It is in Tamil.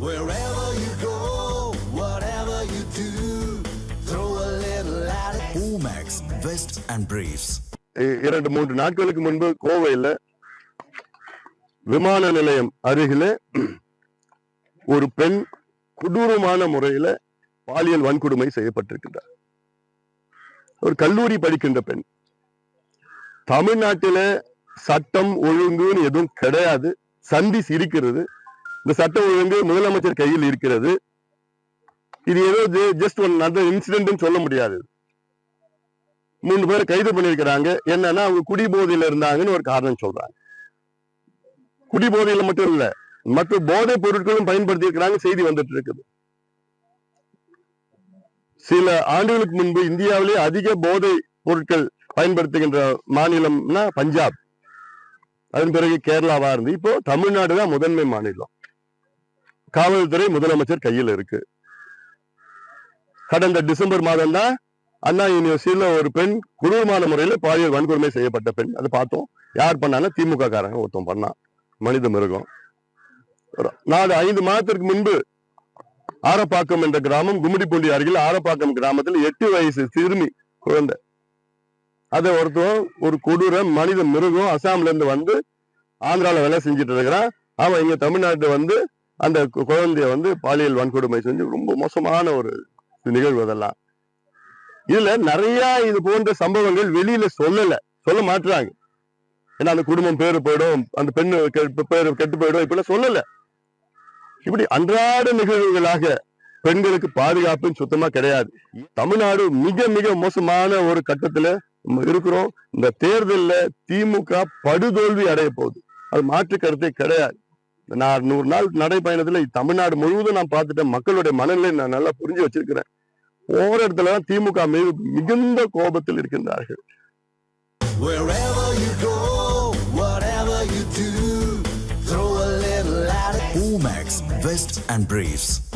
Wherever you go, whatever you do, throw a little at it. Omax, Vest and Briefs. இரண்டு மூன்று நாட்களுக்கு முன்பு கோவையில் விமான நிலையம் அருகிலே ஒரு பெண் கொடூரமான முறையில பாலியல் வன்கொடுமை செய்யப்பட்டிருக்கின்றார் ஒரு கல்லூரி படிக்கின்ற பெண் தமிழ்நாட்டில சட்டம் ஒழுங்குன்னு எதுவும் கிடையாது சந்திஸ் இருக்கிறது இந்த சட்டம் ஒழுங்கு முதலமைச்சர் கையில் இருக்கிறது. இது ஏதோ ஜஸ்ட் ஒன் அந்த இன்சிடென்ட்னு சொல்ல முடியாது. மூணு பேர் கைது பண்ணியிருக்கிறாங்க. என்னன்னா அவங்க குடிபோதையில இருந்தாங்கன்னு ஒரு காரணம் சொல்றாங்க. குடிபோதையில மட்டும் இல்ல மற்ற போதைப் பொருட்களும் பயன்படுத்தி இருக்கிறாங்க செய்தி வந்துட்டு இருக்குது. சில ஆண்டுகளுக்கு முன்பு இந்தியாவிலே அதிக போதை பொருட்கள் பயன்படுத்துகின்ற மாநிலம்னா பஞ்சாப். அதன் பிறகு கேரளாவா இருந்து இப்போ தமிழ்நாடு தான் முதன்மை மாநிலம். காவல்துறை முதலமைச்சர் கையில் இருக்கு. கடந்த டிசம்பர் மாதம் தான் அண்ணா யூனிவர்சிட்டியில் ஒரு பெண் கொடூரமான முறையில் பாலியல் வன்கொடுமை செய்யப்பட்ட பெண். அதை பார்த்தோம். யார் பண்ணாலும் திமுக காரங்க ஒருத்தன் பண்ணான். மனித மிருகம். நாலு ஐந்து மாதத்திற்கு முன்பு ஆரப்பாக்கம் என்ற கிராமம் கும்மிடிப்பூண்டி அருகில் ஆரப்பாக்கம் கிராமத்தில் எட்டு வயசு சிறுமி குழந்தை. அதை ஒருத்தன் ஒரு கொடூர மனித மிருகம் அசாம்ல இருந்து வந்து ஆந்திராவில் வேலை செஞ்சுட்டு இருக்கிறான். அவன் இங்க தமிழ்நாட்டு வந்து அந்த கு- குழந்தைய வந்து பாலியல் வன்கொடுமை செஞ்சு ரொம்ப மோசமான ஒரு நிகழ்வு அதெல்லாம். இதுல நிறைய இது போன்ற சம்பவங்கள் வெளியில சொல்லல. சொல்ல மாட்டுறாங்க ஏன்னா அந்த குடும்பம் பேரு போயிடும் அந்த பெண்ணு பேரு கெட்டு போயிடும் இப்பெல்லாம் சொல்லல. இப்படி அன்றாட நிகழ்வுகளாக பெண்களுக்கு பாதுகாப்புன்னு சுத்தமா கிடையாது. தமிழ்நாடு மிக மிக மோசமான ஒரு கட்டத்துல நம்ம இருக்கிறோம். இந்த தேர்தலில் திமுக படுதோல்வி அடைய போகுது. அது மாற்று கருத்தே கிடையாது. நான் நூறு நாள் நடைப்பயணத்துல தமிழ்நாடு முழுவதும் நான் பார்த்துட்டேன் மக்களுடைய மனநிலை நான் நல்லா புரிஞ்சு வச்சிருக்கிறேன் போற இடத்துல திமுக மீது மிகுந்த கோபத்தில் இருக்கின்றார்கள். Omax, Vest and Briefs.